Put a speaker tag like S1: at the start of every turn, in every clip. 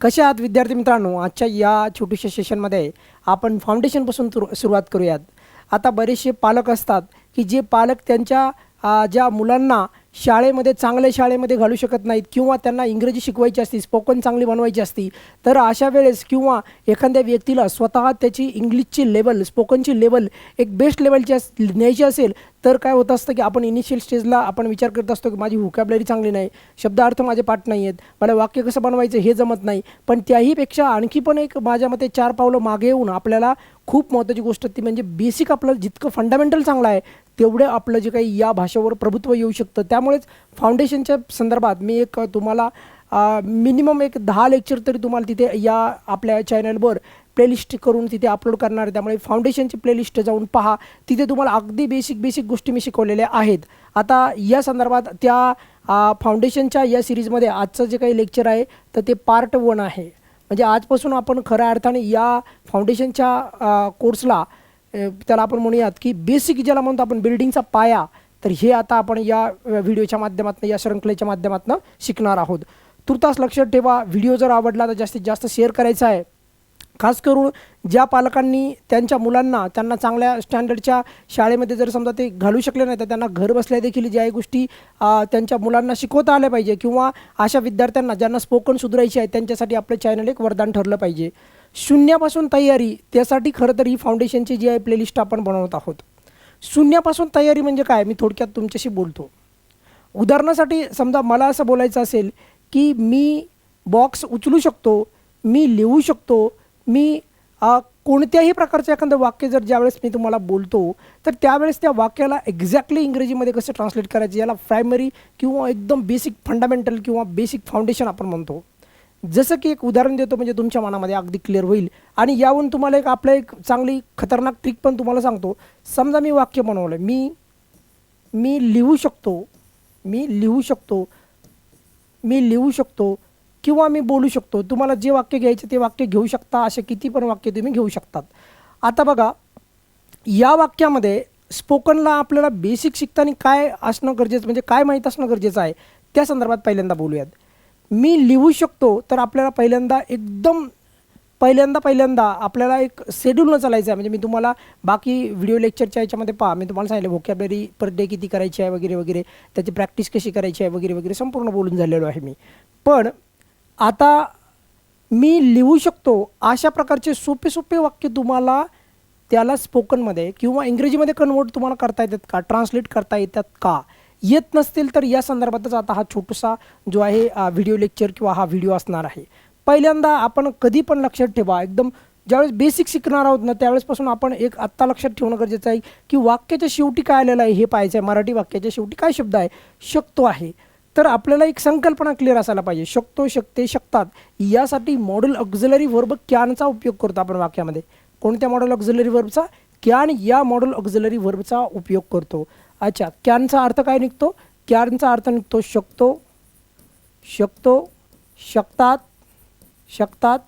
S1: कशा आहात विद्यार्थी मित्रांनो? आजच्या या छोट्याशा सेशनमध्ये आपण फाउंडेशनपासून सुरू सुरुवात करूयात. आता बरेचसे पालक असतात की जे पालक त्यांच्या ज्या मुलांना शाळेमध्ये चांगल्या शाळेमध्ये घालू शकत नाहीत किंवा त्यांना इंग्रजी शिकवायची असती स्पोकन चांगली बनवायची असती तर अशा वेळेस किंवा एखाद्या व्यक्तीला स्वतः त्याची इंग्लिशची लेवल स्पोकनची लेवल एक बेस्ट लेवलची अस न्यायची असेल तर काय होत असतं की आपण इनिशियल स्टेजला आपण विचार करत असतो की माझी व्होकॅबलरी चांगली नाही शब्दार्थ माझे पाठ नाही आहेत मला वाक्य कसं बनवायचं हे जमत नाही. पण त्याहीपेक्षा आणखी पण एक माझ्या मते चार पावलं मागे येऊन आपल्याला खूप महत्त्वाची गोष्ट ती म्हणजे बेसिक आपलं जितकं फंडामेंटल चांगलं आहे तेवढं आपलं जे काही या भाषेवर प्रभुत्व येऊ शकतं. त्यामुळेच फाउंडेशनच्या संदर्भात मी एक तुम्हाला मिनिमम एक दहा लेक्चर तरी तुम्हाला तिथे या आपल्या चॅनलवर प्लेलिस्ट करून तिथे अपलोड करणार आहे. त्यामुळे फाउंडेशनची प्लेलिस्ट जाऊन पहा. तिथे तुम्हाला अगदी बेसिक बेसिक गोष्टी मी शिकवलेल्या आहेत. आता या संदर्भात त्या फाउंडेशनच्या या सिरीजमध्ये आजचं जे काही लेक्चर आहे तर ते पार्ट वन आहे. म्हणजे आजपासून आपण खऱ्या अर्थाने या फाउंडेशनच्या कोर्सला त्याला आपण म्हणूयात की बेसिक ज्याला म्हणतो आपण बिल्डिंगचा पाया तर हे आता आपण या व्हिडिओच्या माध्यमातून या श्रृंखलेच्या माध्यमातून शिकणार आहोत. तुर्तास लक्षात ठेवा व्हिडिओ जर आवडला तर जास्तीत जास्त शेअर करायचा आहे. खास करून ज्या पालकांनी त्यांच्या मुलांना त्यांना चांगल्या स्टँडर्डच्या शाळेमध्ये जर समजा ते घालू शकले नाही तर त्यांना घर बसल्या देखील ज्या गोष्टी त्यांच्या मुलांना शिकवता आल्या पाहिजे किंवा अशा विद्यार्थ्यांना ज्यांना स्पोकन सुधारायची आहे त्यांच्यासाठी आपलं चॅनल एक वरदान ठरलं पाहिजे. शून्यापासून तयारी त्यासाठी खरं तर ही फाउंडेशनची जी आहे प्लेलिस्ट आपण बनवत आहोत. शून्यापासून तयारी म्हणजे काय? मी थोडक्यात तुमच्याशी बोलतो. उदाहरणासाठी समजा मला असं बोलायचं असेल की मी बॉक्स उचलू शकतो मी लिहू शकतो मी कोणत्याही प्रकारचं एखादं वाक्य जर ज्यावेळेस मी तुम्हाला बोलतो तर त्यावेळेस त्या वाक्याला एक्झॅक्टली इंग्रजीमध्ये कसं ट्रान्सलेट करायचं याला प्रायमरी किंवा एकदम बेसिक फंडामेंटल किंवा बेसिक फाउंडेशन आपण म्हणतो. जसं की एक उदाहरण देतो म्हणजे तुमच्या मनामध्ये अगदी क्लिअर होईल. आणि यावरून तुम्हाला एक आपलं एक चांगली खतरनाक ट्रिक पण तुम्हाला सांगतो. समजा मी वाक्य बनवलं. मी मी लिहू शकतो मी लिहू शकतो मी लिहू शकतो किंवा मी बोलू शकतो. तुम्हाला जे वाक्य घ्यायचे ते वाक्य घेऊ शकता असे किती पण वाक्य तुम्ही घेऊ शकतात. आता बघा या वाक्यामध्ये स्पोकनला आपल्याला बेसिक शिकताना काय असणं गरजेचं म्हणजे काय माहीत असणं गरजेचं आहे त्या संदर्भात पहिल्यांदा बोलूयात. मी लिहू शकतो तर आपल्याला पहिल्यांदा एकदम पहिल्यांदा पहिल्यांदा आपल्याला एक शेड्यूलनं चालायचं आहे. म्हणजे मी तुम्हाला बाकी व्हिडिओ लेक्चरच्या याच्यामध्ये पहा. मी तुम्हाला सांगितलं व्होकॅबलरी पर डे किती करायची आहे वगैरे वगैरे. त्याची प्रॅक्टिस कशी करायची आहे वगैरे वगैरे. संपूर्ण बोलून झालेलो आहे मी. पण आता मी लिहू शकतो अशा प्रकारचे सोपे सोपे वाक्य तुम्हाला त्याला स्पोकनमध्ये किंवा इंग्रजीमध्ये कन्वर्ट तुम्हाला करता येतात का? ट्रान्सलेट करता येतात का? येत नसतील तर या संदर्भातच आता हा छोटासा जो आहे व्हिडिओ लेक्चर किंवा हा व्हिडिओ असणार आहे. पहिल्यांदा आपण कधी पण लक्षात ठेवा एकदम ज्यावेळेस बेसिक शिकणार आहोत ना त्यावेळेसपासून आपण एक आत्ता लक्षात ठेवणं गरजेचं आहे की वाक्याच्या शेवटी काय आलेलं आहे हे पाहायचं आहे. मराठी वाक्याच्या शेवटी काय शब्द आहे? शकतो आहे. तर आपल्याला एक संकल्पना क्लिअर असायला पाहिजे. शकतो शकते शकतात. यासाठी मॉडेल ऑक्झिलरी वर्ब क्यानचा उपयोग करतो आपण वाक्यामध्ये. कोणत्या मॉडेल ऑक्झिलरी वर्बचा कॅन या मॉडेल ऑक्झिलरी वर्बचा उपयोग करतो. अच्छा कॅनचा अर्थ काय निघतो? कॅनचा अर्थ निघतो शकतो शकतो शकतात शकतात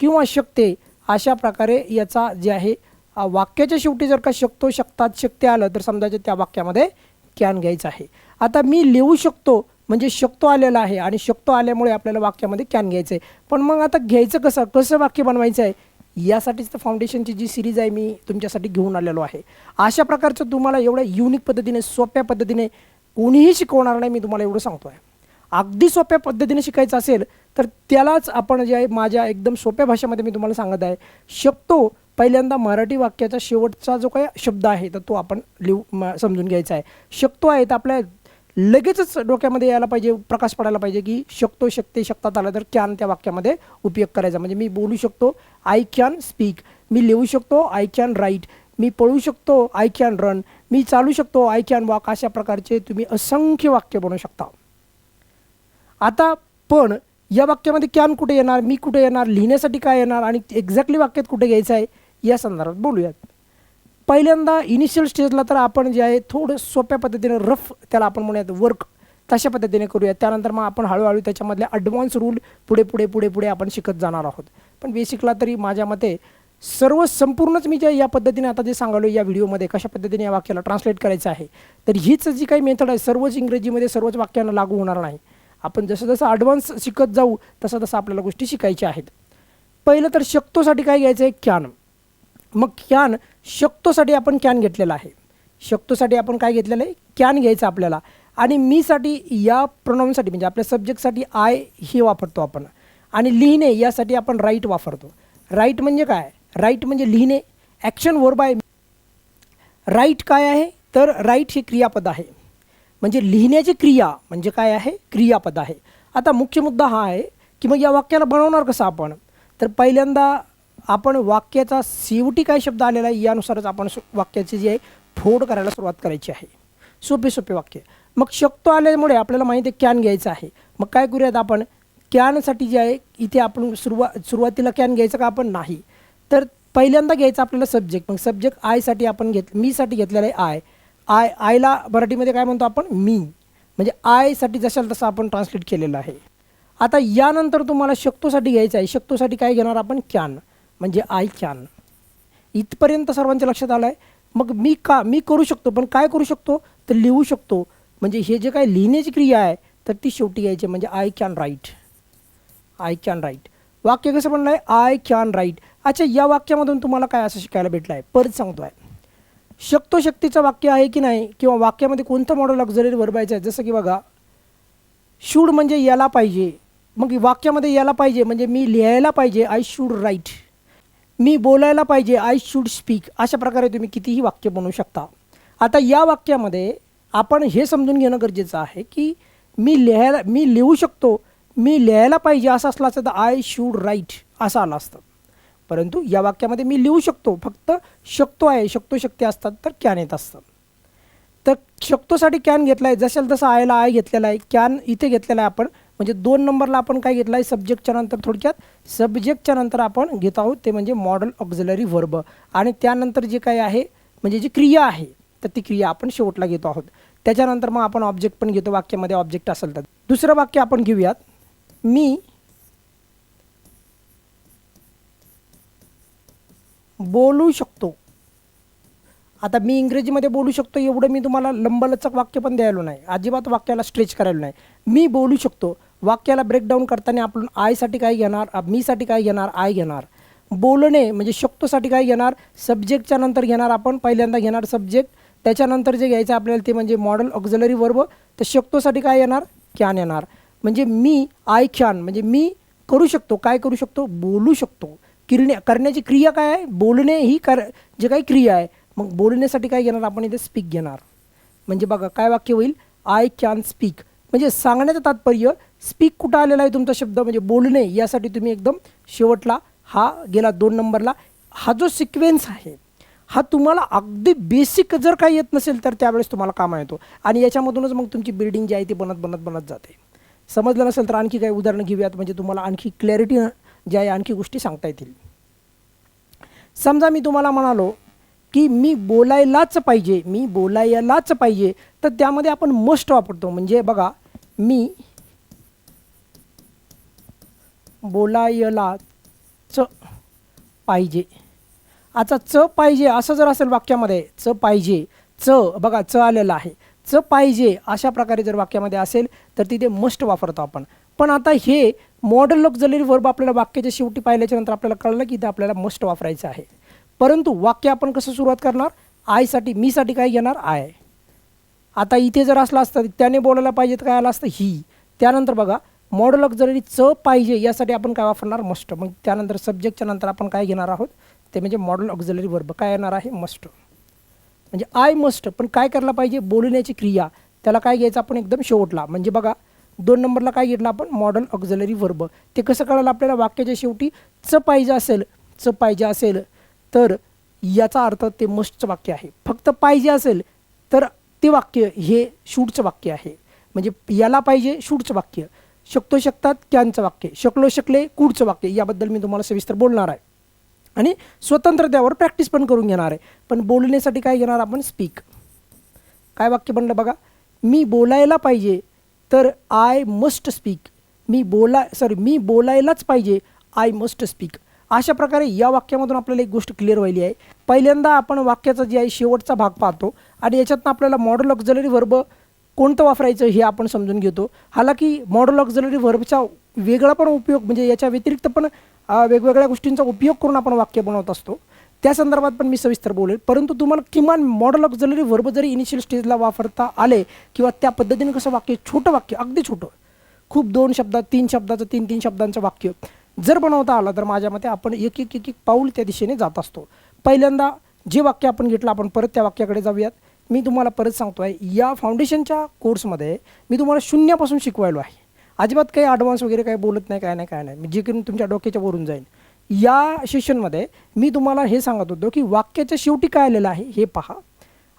S1: किंवा शकते अशा प्रकारे याचा जे आहे वाक्याच्या शेवटी जर का शकतो शकतात शक्य आलं तर समजायचं त्या वाक्यामध्ये कॅन घ्यायचं आहे. आता मी लिहू शकतो म्हणजे शकतो आलेला आहे आणि शकतो आल्यामुळे आपल्याला वाक्यामध्ये कॅन घ्यायचं आहे पण मग आता घ्यायचं कसं? कसं वाक्य बनवायचं आहे यासाठीच तर फाउंडेशनची जी सिरीज आहे मी तुमच्यासाठी घेऊन आलेलो आहे. अशा प्रकारचं तुम्हाला एवढ्या युनिक पद्धतीने सोप्या पद्धतीने कोणीही शिकवणार नाही मी तुम्हाला एवढं सांगतो आहे अगदी सोप्या पद्धतीने शिकायचं असेल तर त्यालाच आपण जे आहे माझ्या एकदम सोप्या भाषेमध्ये मी तुम्हाला सांगत आहे. शकतो पहिल्यांदा मराठी वाक्याचा शेवटचा जो काही शब्द आहे तर तो आपण लिहू म- समजून घ्यायचा आहे. शकतो आहे तर आपल्या लगेचच डोक्यामध्ये यायला पाहिजे प्रकाश पडायला पाहिजे की शकतो शकते शकतात आलं तर कॅन त्या वाक्यामध्ये उपयोग करायचा. म्हणजे मी बोलू शकतो आय कॅन स्पीक मी लिहू शकतो आय कॅन राईट मी पळू शकतो आय कॅन रन मी चालू शकतो आय कॅन वॉक अशा प्रकारचे तुम्ही असंख्य वाक्य बनवू शकता. आता पण या वाक्यामध्ये कॅन कुठे येणार मी कुठे येणार लिहिण्यासाठी काय येणार आणि एक्झॅक्टली वाक्यात कुठे घ्यायचं आहे या संदर्भात बोलूयात. पहिल्यांदा इनिशियल स्टेजला तर आपण जे आहे थोडं सोप्या पद्धतीने रफ त्याला आपण म्हणूयात वर्क तशा पद्धतीने करूया त्यानंतर मग आपण हळूहळू त्याच्यामधले ॲडव्हान्स रूल पुढे पुढे पुढे पुढे आपण शिकत जाणार आहोत. पण बेसिकला तरी माझ्या मते सर्व संपूर्णच मी ज्या या पद्धतीने आता जे सांगालो या व्हिडिओमध्ये कशा पद्धतीने या वाक्याला ट्रान्सलेट करायचं आहे तर हीच जी काही मेथड आहे सर्वच इंग्रजीमध्ये सर्वच वाक्यांना लागू होणार नाही. आपण जसं जसं ॲडव्हान्स शिकत जाऊ तसं तसं आपल्याला गोष्टी शिकायच्या आहेत. पहिलं तर शकतोसाठी काय घ्यायचं आहे कॅन. मग कॅन शक्तोसाठी आपण कॅन घेतलेला आहे. शक्तोसाठी आपण काय घेतलेलं आहे? कॅन घ्यायचं आपल्याला. आणि मीसाठी या प्रोनाऊनसाठी म्हणजे आपल्या सब्जेक्टसाठी आय हे वापरतो आपण. आणि लिहिणे यासाठी आपण राईट वापरतो. राईट म्हणजे काय? राईट म्हणजे लिहिणे. ॲक्शन वर बाय राईट काय आहे? तर राईट हे क्रियापद आहे. म्हणजे लिहिण्याची क्रिया म्हणजे काय आहे? क्रियापद आहे. आता मुख्य मुद्दा हा आहे की मग या वाक्याला बनवणार कसं आपण? तर पहिल्यांदा आपण वाक्याचा शेवटी काय शब्द आलेला आहे यानुसारच आपण वाक्याची जी आहे फोड करायला सुरुवात करायची आहे. सोपे सोपे वाक्य. मग शकतो आल्यामुळे आपल्याला माहिती आहे कॅन घ्यायचं आहे. मग काय करूयात आपण? कॅनसाठी जे आहे इथे आपण सुरुवा सुरुवातीला कॅन घ्यायचं का आपण? नाही. तर पहिल्यांदा घ्यायचं आपल्याला सब्जेक्ट मग सब्जेक्ट आयसाठी आपण घेत मीसाठी घेतलेलं आहे आय आय आयला मराठीमध्ये काय म्हणतो आपण? मी. म्हणजे आयसाठी जशाल तसं आपण ट्रान्सलेट केलेलं आहे. आता यानंतर तुम्हाला शक्तोसाठी घ्यायचं आहे. शक्तोसाठी काय घेणार आपण? कॅन म्हणजे आय कॅन इथपर्यंत सर्वांच्या लक्षात आलं आहे मग मी का मी करू शकतो पण काय करू शकतो? तर लिहू शकतो. म्हणजे हे जे काय लिहिण्याची क्रिया आहे तर ती शेवटी यायची म्हणजे I can write I can write वाक्य कसं म्हणलं आहे आय कॅन राईट अच्छा या वाक्यामधून तुम्हाला काय असं शिकायला भेटलं आहे परत सांगतो आहे शक्तो शक्तीचं वाक्य आहे की नाही? किंवा वाक्यामध्ये कोणतं मॉडेल ऑक्झलरी वर्बायचं आहे? जसं की बघा शूड म्हणजे याला पाहिजे. मग वाक्यामध्ये याला पाहिजे. म्हणजे मी लिहायला पाहिजे. आय शूड राईट मी बोलायला पाहिजे आय शूड स्पीक अशा प्रकारे तुम्ही कितीही वाक्य बनवू शकता. आता या वाक्यामध्ये आपण हे समजून घेणं गरजेचं आहे की मी लिहायला मी लिहू शकतो मी लिहायला पाहिजे असं असलं असतं तर आय शूड राईट असं आलं असतं. परंतु या वाक्यामध्ये मी लिहू शकतो फक्त शकतो आहे शकतो शक्ती असतात तर कॅन येत असतं. तर शकतोसाठी कॅन घेतला आहे जशाल तसं आयला आय घेतलेला आहे कॅन इथे घेतलेला आहे आपण म्हणजे दोन नंबरला आपण काय घेतलं आहे सब्जेक्टच्या नंतर थोडक्यात सब्जेक्टच्या नंतर आपण घेत आहोत ते म्हणजे मॉडल ऑक्झलरी वर्ब आणि त्यानंतर जे काय आहे म्हणजे जी क्रिया आहे तर ती क्रिया आपण शेवटला घेतो आहोत. त्याच्यानंतर मग आपण ऑब्जेक्ट पण घेतो वाक्यामध्ये ऑब्जेक्ट असेल तर. दुसरं वाक्य आपण घेऊयात. मी बोलू शकतो. आता मी इंग्रजीमध्ये बोलू शकतो एवढं मी तुम्हाला लंबलचक वाक्य पण द्यायलो नाही. अजिबात वाक्याला स्ट्रेच करायला नाही. मी बोलू शकतो. वाक्याला ब्रेकडाऊन करताना आपण आयसाठी काय घेणार मीसाठी काय घेणार आय घेणार. बोलणे म्हणजे शकतोसाठी काय घेणार सब्जेक्टच्या नंतर घेणार आपण पहिल्यांदा घेणार सब्जेक्ट त्याच्यानंतर जे घ्यायचं आपल्याला ते म्हणजे मॉडल ऑक्झलरी वर्ब तर शकतोसाठी काय येणार क्यान येणार. म्हणजे मी आय ख्यान म्हणजे मी करू शकतो काय करू शकतो? बोलू शकतो. किरण्या करण्याची क्रिया काय आहे? बोलणे ही कर जे काही क्रिया आहे मग बोलण्यासाठी काय घेणार आपण इथे स्पीक घेणार. म्हणजे बघा काय वाक्य होईल? आय कॅन स्पीक म्हणजे सांगण्याचं तात्पर्य स्पीक कुठं आलेला आहे तुमचा शब्द? म्हणजे बोलणे यासाठी तुम्ही एकदम शेवटला हा गेला दोन नंबरला. हा जो सिक्वेन्स आहे हा तुम्हाला अगदी बेसिक जर काही येत नसेल तर त्यावेळेस तुम्हाला कामा येतो. आणि याच्यामधूनच मग तुमची बिल्डिंग जी आहे ती बनत बनत बनत जाते. समजलं नसेल तर आणखी काही उदाहरणं घेऊयात. म्हणजे तुम्हाला आणखी क्लॅरिटी ज्या आहे आणखी गोष्टी सांगता येतील. समजा मी तुम्हाला म्हणालो की मी बोलायलाच पाहिजे मी बोलायलाच पाहिजे तर त्यामध्ये आपण मस्ट वापरतो. म्हणजे बघा मी बोलायलाच पाहिजे. आता च पाहिजे असं जर असेल वाक्यामध्ये च पाहिजे च बघा च आलेलं आहे. च पाहिजे अशा प्रकारे जर वाक्यामध्ये असेल तर तिथे मस्ट वापरतो आपण. पण आता हे मॉडल ऑक्झलरी वर्ब आपल्याला वाक्याच्या शेवटी पाहिल्याच्या नंतर आपल्याला कळलं की इथे आपल्याला मस्ट वापरायचं आहे. परंतु वाक्य आपण कसं सुरुवात करणार? आयसाठी मीसाठी काय घेणार? आय आता इथे जर असलं असतं त्याने बोलायला पाहिजे तर काय आलं असतं ही. त्यानंतर बघा मॉडल ऑक्झरी च पाहिजे यासाठी आपण काय वापरणार? मस्ट. मग त्यानंतर सब्जेक्टच्या नंतर आपण काय घेणार आहोत? ते म्हणजे मॉडल ऑक्झलरी वर्ब काय येणार आहे? मस्ट. म्हणजे आय मस्ट पण काय करायला पाहिजे? बोलण्याची क्रिया. त्याला काय घ्यायचं? आपण एकदम शेवटला. म्हणजे बघा दोन नंबरला काय घेतलं आपण? मॉडल ऑक्झलरी वर्ब ते कसं कळलं आपल्याला? वाक्याच्या शेवटी च पाहिजे असेल च पाहिजे असेल तर याचा अर्थ ते मस्टचं वाक्य आहे. फक्त पाहिजे असेल ते वाक्य हे शूटचं वाक्य आहे. म्हणजे याला पाहिजे शूटचं वाक्य. शकतो शकतात कॅनचं वाक्य. शकलो शकले कूडचं वाक्य. याबद्दल मी तुम्हाला सविस्तर बोलणार आहे. आणि स्वतंत्र त्यावर प्रॅक्टिस पण करून घेणार आहे. पण बोलण्यासाठी काय घेणार आपण? स्पीक. काय वाक्य बनलं बघा? मी बोलायला पाहिजे तर आय मस्ट स्पीक. मी बोला सॉरी मी बोलायलाच पाहिजे आय मस्ट स्पीक. अशा प्रकारे या वाक्यामधून आपल्याला एक गोष्ट क्लिअर व्हायली आहे. पहिल्यांदा आपण वाक्याचा जे आहे शेवटचा भाग पाहतो. आणि याच्यातनं आपल्याला मॉडल ऑक्झलरी वर्ब कोणतं वापरायचं हे आपण समजून घेतो. हालाकी मॉडल ऑक्झलरी व्हर्बचा वेगळा पण उपयोग म्हणजे याच्या व्यतिरिक्त पण वेगवेगळ्या गोष्टींचा उपयोग करून आपण वाक्य बनवत असतो. त्या संदर्भात पण मी सविस्तर बोलेल. परंतु तुम्हाला किमान मॉडल ऑक्झलरी व्हर्ब जरी इनिशियल स्टेजला वापरता आले किंवा त्या पद्धतीने कसं वाक्य छोटं वाक्य अगदी छोटं. खूप दोन शब्दात तीन शब्दाचं तीन तीन शब्दांचं वाक्य. जर बनवता आलं तर माझ्या मते आपण एक एक एक एक पाऊल त्या दिशेने जात असतो. पहिल्यांदा जे वाक्य आपण घेतलं आपण परत त्या वाक्याकडे जाऊयात. मी तुम्हाला परत सांगतो आहे या फाउंडेशनच्या कोर्समध्ये मी तुम्हाला शून्यापासून शिकवायलो आहे. अजिबात काही ॲडव्हान्स वगैरे काही बोलत नाही काय नाही काय नाही. जे करून तुमच्या डोक्याच्या वरून जाईल. या सेशनमध्ये मी तुम्हाला हे सांगत होतो की वाक्याच्या शेवटी काय आलेलं आहे हे पहा.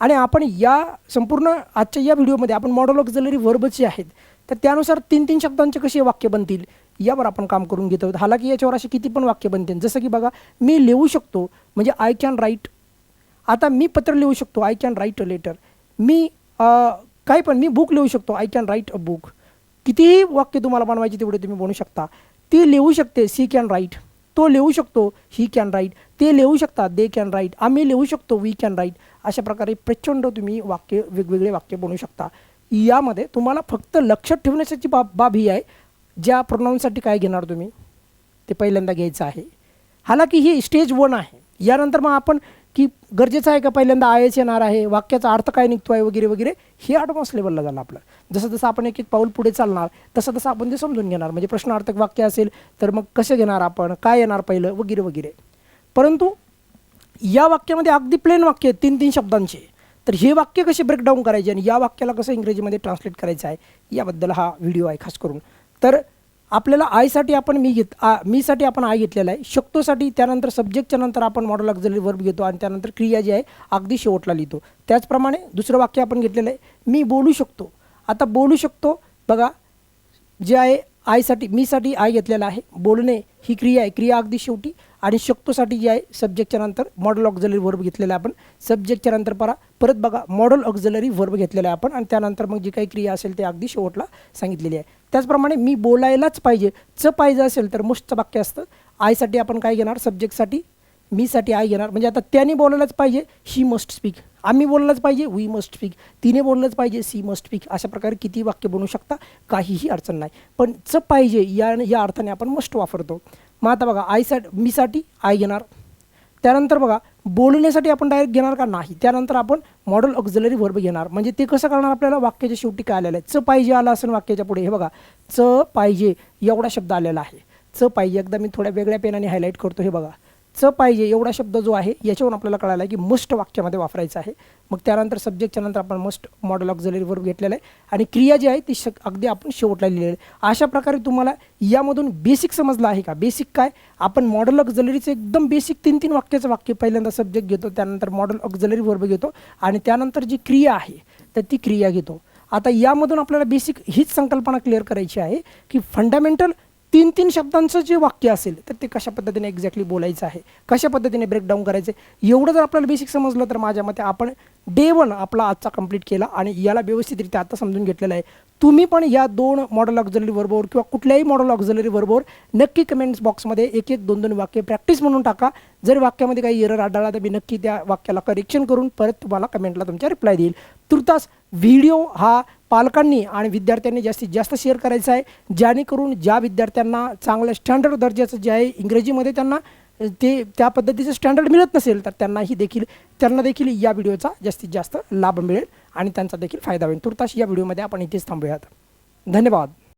S1: आणि आपण या संपूर्ण आजच्या या व्हिडिओमध्ये आपण मॉडल ऑक्झलरी व्हर्बचे आहेत तर त्यानुसार तीन तीन शब्दांचे कसे वाक्य बनतील यावर आपण काम करून घेत आहोत. हालाकी याच्यावर असे किती पण वाक्य बनतील. जसं की बघा मी लिहू शकतो म्हणजे आय कॅन राईट आता मी पत्र लिहू शकतो I can write a letter मी काय पण मी बुक लिहू शकतो I can write a book कितीही वाक्य तुम्हाला बनवायचे तेवढे तुम्ही बनवू शकता. ती लिहू शकते सी कॅन राईट तो लिहू शकतो ही कॅन राईट ते लिहू शकतात दे कॅन राईट आम्ही लिहू शकतो वी कॅन राईट अशा प्रकारे प्रचंड तुम्ही वाक्य वेगवेगळे वाक्य बनवू शकता. यामध्ये तुम्हाला फक्त लक्षात ठेवण्याची बाब बाब ही आहे. ज्या प्रोनाऊनसाठी काय घेणार तुम्ही? ते पहिल्यांदा घ्यायचं आहे. हालाकी ही स्टेज वन आहे. यानंतर मग आपण की गरजेचं आहे का पहिल्यांदा आय एस येणार आहे वाक्याचा अर्थ काय निघतो आहे वगैरे वगैरे हे ॲडव्हान्स लेवलला झालं आपलं. जसं जसं आपण एक एक पाऊल पुढे चालणार तसं तसं आपण ते समजून घेणार. म्हणजे प्रश्नार्थक वाक्य असेल तर मग कसं घेणार आपण काय येणार पहिलं वगैरे वगैरे. परंतु या वाक्यामध्ये अगदी प्लेन वाक्य आहेत तीन तीन शब्दांचे. तर हे वाक्य कसे ब्रेकडाऊन करायचे आणि या वाक्याला कसं इंग्रजीमध्ये ट्रान्सलेट करायचं आहे याबद्दल हा व्हिडिओ आहे खास करून. तर आपल्याला आयसाठी आपण मी घेत आ मीसाठी आपण आय घेतलेला आहे. शकतोसाठी त्यानंतर सब्जेक्टच्या नंतर आपण मॉडल ऑक्झलरी वर्ब घेतो आणि त्यानंतर क्रिया जी आहे अगदी शेवटला लिहितो. त्याचप्रमाणे दुसरं वाक्य आपण घेतलेलं आहे मी बोलू शकतो. आता बोलू शकतो बघा जे आहे आयसाठी मीसाठी आय घेतलेला आहे. बोलणे ही क्रिया आहे. क्रिया अगदी शेवटी आणि शकतोसाठी जी आहे सब्जेक्टच्या नंतर मॉडल ऑक्झलरी वर्ब घेतलेला आहे आपण. सब्जेक्टच्या नंतर परा परत बघा मॉडल ऑक्झलरी वर्ब घेतलेला आहे आपण. आणि त्यानंतर मग जी काही क्रिया असेल ते अगदी शेवटला सांगितलेली आहे. त्याचप्रमाणे मी बोलायलाच पाहिजे. च पाहिजे असेल तर मस्टचं वाक्य असतं. आयसाठी आपण काय घेणार? सब्जेक्टसाठी मीसाठी आय घेणार. म्हणजे आता त्याने बोलायलाच पाहिजे शी मस्ट स्पीक आम्ही बोललंच पाहिजे वी मस्ट स्पीक तिने बोललंच पाहिजे सी मस्ट स्पीक अशा प्रकारे किती वाक्य बनवू शकता काहीही अडचण नाही. पण च पाहिजे या या अर्थाने आपण मस्ट वापरतो. मग आता बघा आयसाठी मीसाठी आय घेणार. त्यानंतर बघा बोलण्यासाठी आपण डायरेक्ट घेणार का नाही? त्यानंतर आपण मॉडल ऑक्झलरी वर्ब घेणार. म्हणजे ते कसं करणार आपल्याला? वाक्याच्या शेवटी काय आलेलं आहे? च पाहिजे आलं असेल वाक्याच्या पुढे. हे बघा च पाहिजे एवढा शब्द आलेला आहे. च पाहिजे. एकदा मी थोड्या वेगळ्या पेनाने हायलाईट करतो. हे बघा च पाहिजे एवढा शब्द जो आहे याच्यावरून आपल्याला कळाला आहे की मस्ट वाक्यामध्ये वापरायचा आहे. मग त्यानंतर सब्जेक्टच्या नंतर आपण मस्ट मॉडल ऑक्झलरी वर्ब घेतलेला आहे. आणि क्रिया जी आहे ती शक अगदी आपण शेवटला लिहिलेली आहे. अशा प्रकारे तुम्हाला यामधून बेसिक समजलं आहे का? बेसिक काय? आपण मॉडल ऑक्झलरीचं एकदम बेसिक तीन तीन वाक्याचं वाक्य पहिल्यांदा सब्जेक्ट घेतो त्यानंतर मॉडल ऑक्झलरी वर्ब घेतो आणि त्यानंतर जी क्रिया आहे तर ती क्रिया घेतो. आता यामधून आपल्याला बेसिक हीच संकल्पना क्लिअर करायची आहे की फंडामेंटल तीन तीन शब्दांचं जे वाक्य असेल तर ते कशा पद्धतीने एक्झॅक्टली बोलायचं आहे? कशा पद्धतीने ब्रेकडाऊन करायचं आहे? एवढं जर आपल्याला बेसिक समजलं तर माझ्या मते आपण डे वन आपला आजचा कंप्लीट केला आणि याला व्यवस्थितरित्या आता समजून घेतलेलं आहे. तुम्ही पण या दोन मॉडल ऑक्झलरी बरोबर किंवा कुठल्याही मॉडल ऑक्झलरी बरोबर नक्की कमेंट्स बॉक्समध्ये एक एक दोन दोन वाक्य प्रॅक्टिस म्हणून टाका. जर वाक्यामध्ये काही एरर आढळला तर मी नक्की त्या वाक्याला करेक्शन करून परत तुम्हाला कमेंटला तुमच्या रिप्लाय देईल. तुर्तास व्हिडिओ हा पालकांनी आणि विद्यार्थ्यांनी जास्तीत जास्त शेअर करायचा आहे. जेणेकरून ज्या विद्यार्थ्यांना चांगल्या स्टँडर्ड दर्जाचं जे आहे इंग्रजीमध्ये त्यांना ते त्या पद्धतीचं स्टँडर्ड मिळत नसेल तर त्यांनाही देखील त्यांना देखील या व्हिडिओचा जास्तीत जास्त लाभ मिळेल आणि त्यांचा देखील फायदा होईल. तुर्तास या व्हिडिओमध्ये आपण इथेच थांबूयात. धन्यवाद.